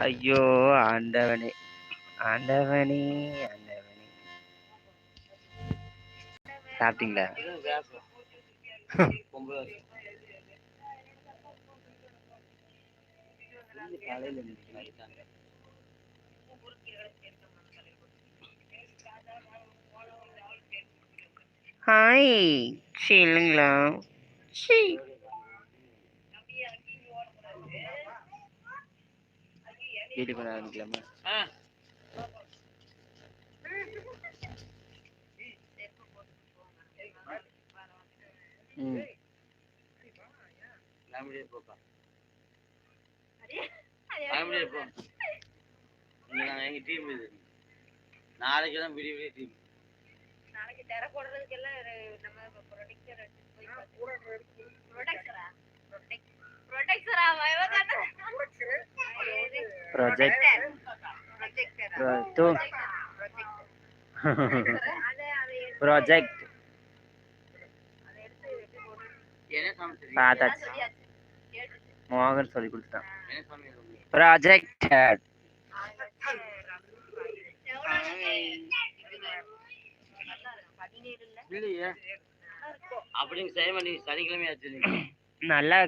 ஐயோ ஆண்டவனே. ஆண்டவனே ஆண்டவனே. சாப்பிட்டீங்களா? ஹாய் சரிங்களா சரி வீட்டு பண்ண ஆரம்பிக்கலாமா? ம். நாளைக்கு தான் விடிய விடிய டீம் நாளைக்கு தெர போடுறதுக்கு எல்லாம் நம்ம ப்ரொடெக்டரா ப்ரொடெக்டரா ப்ராஜெக்ட் ப்ரொடெக்டர் டூ அது அதை எடுத்து ப்ராஜெக்ட் அதை எடுத்து எப்படி போடுறது என்ன சமைச்சிருக்கீங்க பார்த்தாச்சு மோகன் சொல்லி கொடுத்துட்டான். ப்ராஜெக்ட் அப்படிங்க செய்ய மாட்டீங்க சனிக்கிழமை ஆச்சு நல்லா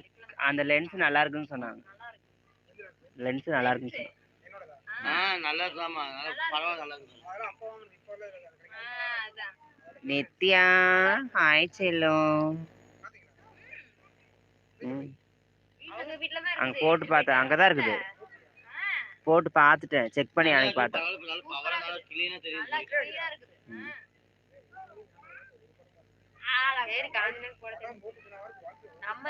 அந்த லென்ஸ் நல்லா இருக்குன்னு சொன்னாங்க. லென்ஸ் நல்லா ஆ நல்லா நல்லா பரவாயில்ல நல்லா இருக்கு. ஆ, அதான் நித்யா ஹாய் செல்லம். அங்க. போட்டு பார்த்தேன் அங்கதான் இருக்குது. போட்டு பார்த்துட்டேன். செக் பண்ணி அன்னைக்கு பார்த்தேன்.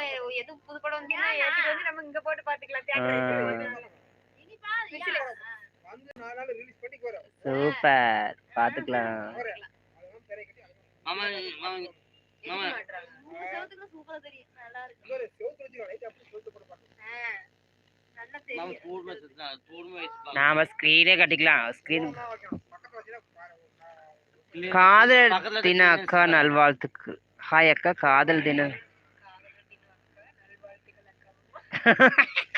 நம்ம எதுவும் புது படம் வந்து நம்ம இங்க போட்டு பாத்துக்கலாம். சூப்பர். மாமா மாமா தெரியும். நல்லா இருக்கு வச்சுப்பாங்க நாம ஸ்க்ரீனே கட்டிக்கலாம். ஸ்க்ரீன் காதல் தின அக்கா நல்வாழ்த்துக்கு. ஹாய் அக்கா காதல் தின ஹாய் அக்கா சோறு போட்டு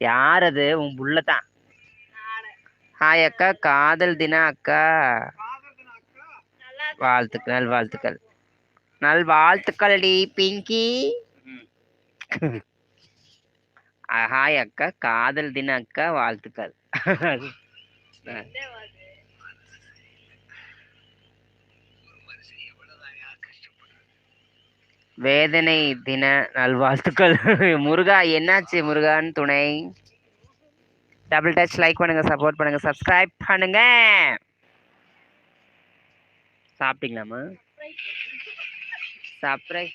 யார் அது உன் புள்ளதான் ஹாய் அக்கா காதல் தின அக்கா. வாழ்த்துக்கள் நல் வாழ்த்துக்கள் நல் வாழ்த்துக்கள் டி பிங்கி ஹாய் அக்கா காதல் தின அக்கா வாழ்த்துக்கள். வேதனை தின நல்வாழ்த்துக்கள். முருகா என்னாச்சு முருகான் துணை? டபுள் டச் லைக் பண்ணுங்க சப்போர்ட் பண்ணுங்க சப்ஸ்கிரைப் பண்ணுங்க. சாப்பிட்டீங்களாமா சர்ப்ரைஸ்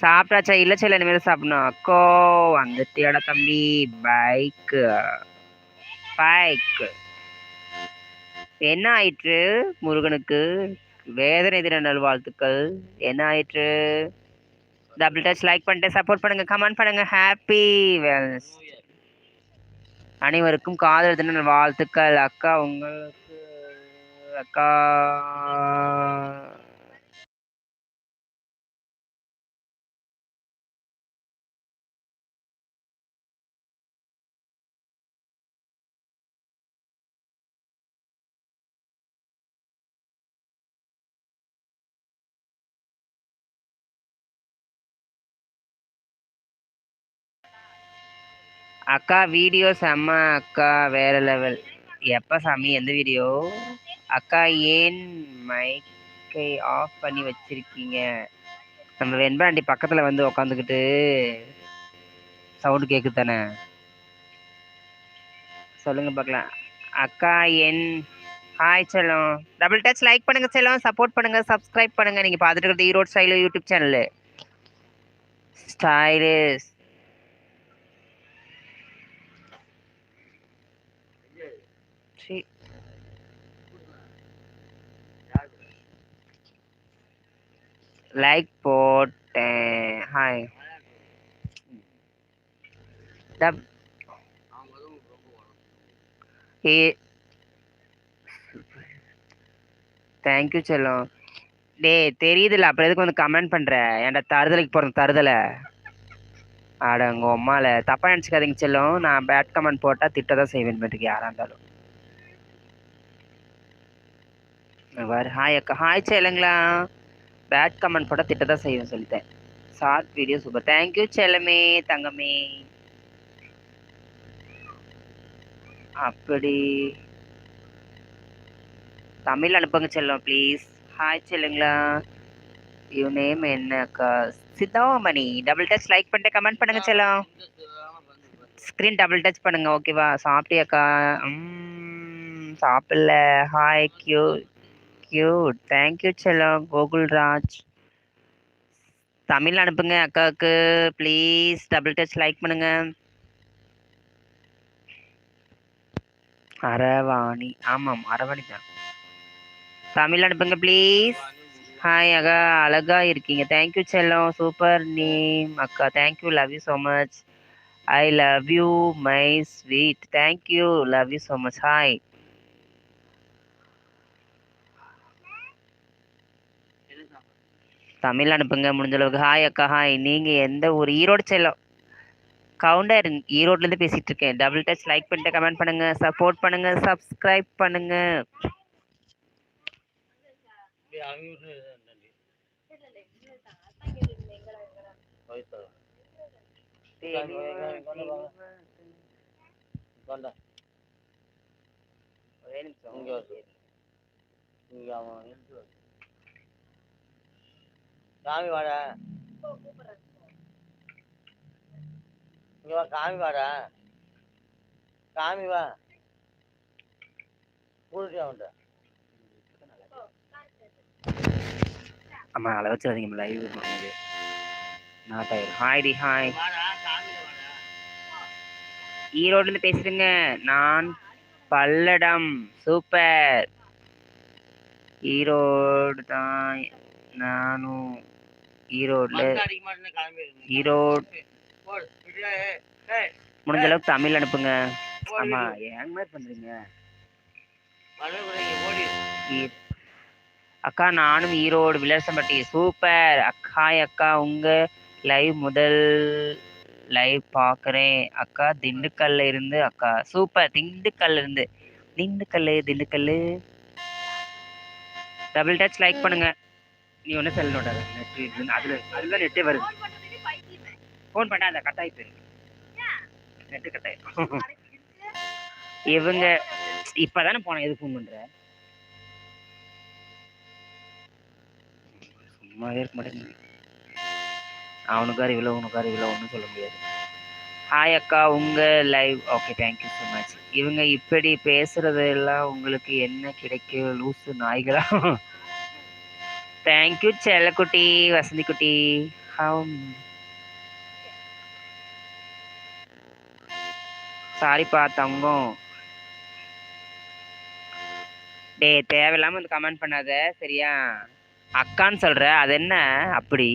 சாப்பிட்டாச்சா? இல்லை சில இனிமேல் சாப்பிடணும். அக்கோ வந்துட்டியாடா தம்பி. பைக்கு. பைக் என்ன ஆயிற்று முருகனுக்கு? வேதனை தின நல்வாழ்த்துக்கள். என்ன ஆயிற்று? டபுள் டச் லைக் பண்ணிட்டு சப்போர்ட் பண்ணுங்க. கமெண்ட் பண்ணுங்க. ஹாப்பி அனைவருக்கும் காதல் தின வாழ்த்துக்கள் அக்கா உங்களுக்கு அக்கா. அக்கா வீடியோ செம்ம அக்கா வேற லெவல் எப்போ சாமி எந்த வீடியோ அக்கா ஏன் மைக்கை ஆஃப் பண்ணி வச்சிருக்கீங்க? நம்ம வெண்பாண்டி பக்கத்தில் வந்து உக்காந்துக்கிட்டு சவுண்டு கேட்குது தானே? சொல்லுங்க பார்க்கலாம். அக்கா என் ஹாய் செல்லம். டபுள் டச் லைக் பண்ணுங்க செல்லம். சப்போர்ட் பண்ணுங்க சப்ஸ்கிரைப் பண்ணுங்க. நீங்க பார்த்துட்டு இருக்கிறது Erode style YouTube channel. Stylish like போட்டேன் ஹாய் டப் தேங்க்யூ செல்லம். டேய் தெரியுதுல்ல அப்புறம் எதுக்கு வந்து கமெண்ட் பண்ணுற ஏன்டா தருதலைக்கு போகிறேன் தருதலை? ஆட உங்கள் அம்மாவில் தப்பாக நினச்சிக்காதீங்க செல்லும். நான் பேட் கமெண்ட் போட்டால் திட்ட தான் செய்வேன் பண்ணுறீங்க யாராக இருந்தாலும். வேறு ஹாய் அக்கா. ஹாய் செல்லுங்களா. பேட் கமெண்ட் போட திட்ட தான் செய்வேன் சொல்லிட்டேன் ஷார்ட் வீடியோ சூப்பர் தேங்க்யூ செல்லமே தங்கமே. அப்படி. தமிழ் அனுப்புங்க செல்லம் ப்ளீஸ் ஹாய் செல்லுங்களா. யூ நேம் என்ன அக்கா? சித்தாமணி டபுள் டச் லைக் பண்ணிட்டு கமெண்ட் பண்ணுங்க செல்லம். ஸ்க்ரீன் டபுள் டச் பண்ணுங்க ஓகேவா சாப்பிட்டியாக்கா? சாப்பிடல. ஹாய் கியூ கியூட் தேங்க்யூ செல்லம் கோகுல்ராஜ் தமிழ் அனுப்புங்க அக்காவுக்கு. ப்ளீஸ் டபுள் டச் லைக் பண்ணுங்க. அரவாணி. ஆமாம் அரவாணி தான். தமிழ் அனுப்புங்க ப்ளீஸ் ஹாய் அக்கா. அழகா இருக்கீங்க. தேங்க்யூ செல்லம் சூப்பர் நேம் அக்கா. Thank you love you so much I love you my sweet thank you love you so much hi Tamil அனுப்புங்க முடிஞ்ச அளவுக்கு. ஹாய் அக்கா ஹாய் நீங்கள் எந்த ஊர்? ஈரோடு செல்லம். கவுண்டர் ஈரோட்லேருந்து பேசிகிட்டு இருக்கேன். டபுள் டச் லைக் பண்ணிட்டு கமெண்ட் பண்ணுங்க சப்போர்ட் பண்ணுங்க சப்ஸ்கிரைப் பண்ணுங்க. ஒரே நிமிஷம். இங்கே வா. அவன் சாமி வாடா. இங்க வா காமி வாடா. காமி வா. கூட்டிட்டு அவன்கிட்ட. ஆமா அளவு வச்சிடாதீங்க லைவ் பண்ணுது நாட் ஆயிரும் ஹாய் டி ஹாய் வாடா காமில வாடா. ஈரோட்ல இருந்து பேசுறேங்க நான் பல்லடம். சூப்பர். ஈரோடு தான் நானும் ஈரோட்ல. ஈரோடு முடிஞ்ச அளவுக்கு தமிழ் அனுப்புங்க. ஆமா. ஏங்க மாதிரி பண்றீங்க? அக்கா நானும் ஈரோடு விலாசம்பட்டி சூப்பர். அக்காய் அக்கா. உங்க லைவ் முதல் லைவ் பார்க்குறேன் அக்கா திண்டுக்கல்ல இருந்து அக்கா. சூப்பர். திண்டுக்கல்ல இருந்து. Dindigul Dindigul double touch like பண்ணுங்க. நீ ஒன்றும் செல் நோட்டாத நெட் அதில் அதில் நெட்டே வருது. ஃபோன் பண்ணாத கட் ஆயிட்டு நெட்டு கட் ஆயிடும் இவங்க இப்பதானே போனேன் எது ஃபோன் பண்ற? சும்மாவே இருக்க மாட்டேங்குது அவனுக்கார் இவ்வளோ உனக்கார் இவ்வளோ ஒன்றும் சொல்ல முடியாது. ஹாய் அக்கா உங்க live okay thank you so much இவங்க இப்படி பேசுறது எல்லாம் உங்களுக்கு என்ன கிடைக்கும் லூசு நாய்களா? தேங்க்யூ செல்லக்குட்டி வசந்தி குட்டி ஹவ் சாரிப்பா தங்கம். டேய் தேவையில்லாம வந்து கமெண்ட் பண்ணாத சரியா? அக்கான்னு சொல்ற அது என்ன? அப்படி.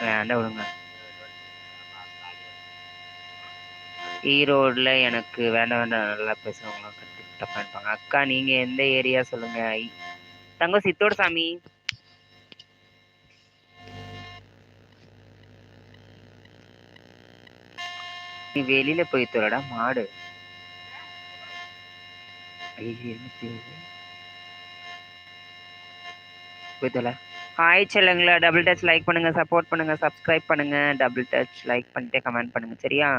வேண்டாம் விடுங்க. ஈரோடில் எனக்கு வேண்டாம் வேண்டாம் நல்லா பேசுறவங்க தப்பா இருப்பாங்க அக்கா நீங்க எந்த ஏரியா சொல்லுங்க? ஐ- தங்கம் சித்தோடு சாமி நீ வெளியில போய் தொலைடா மாடு. ஹாய் செல்லுங்களா. டபுள் டச் லைக் பண்ணுங்க சப்போர்ட் பண்ணுங்க சப்ஸ்கிரைப் பண்ணுங்க. டபுள் டச் லைக் பண்ணிட்டு கமெண்ட் பண்ணுங்க சரியா?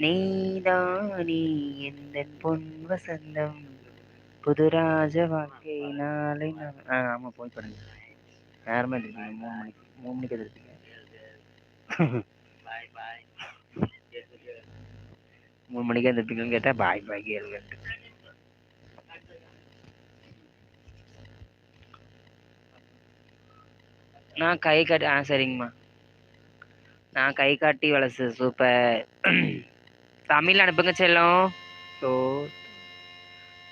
நீதானி எந்த பொன் வசந்தம். புதுராஜ வாழ்க்கை நாளை நான் ஆ ஆமாம் போய் பாருங்க. நேரமாக இருக்கீங்க மூணு மணிக்கு மூணு மணிக்கு எதிர்ப்பீங்க பாய் பாய் மூணு மணிக்கு வந்துருப்பீங்கன்னு கேட்டால் பாய் பாய் கேளுங்கன்ட்டு. நான் கை காட்டி ஆ சரிங்கம்மா. நான் கை காட்டி வளசு சூப்பர் தமிழ் அனுப்புங்க செல்லம். So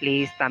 please Tamil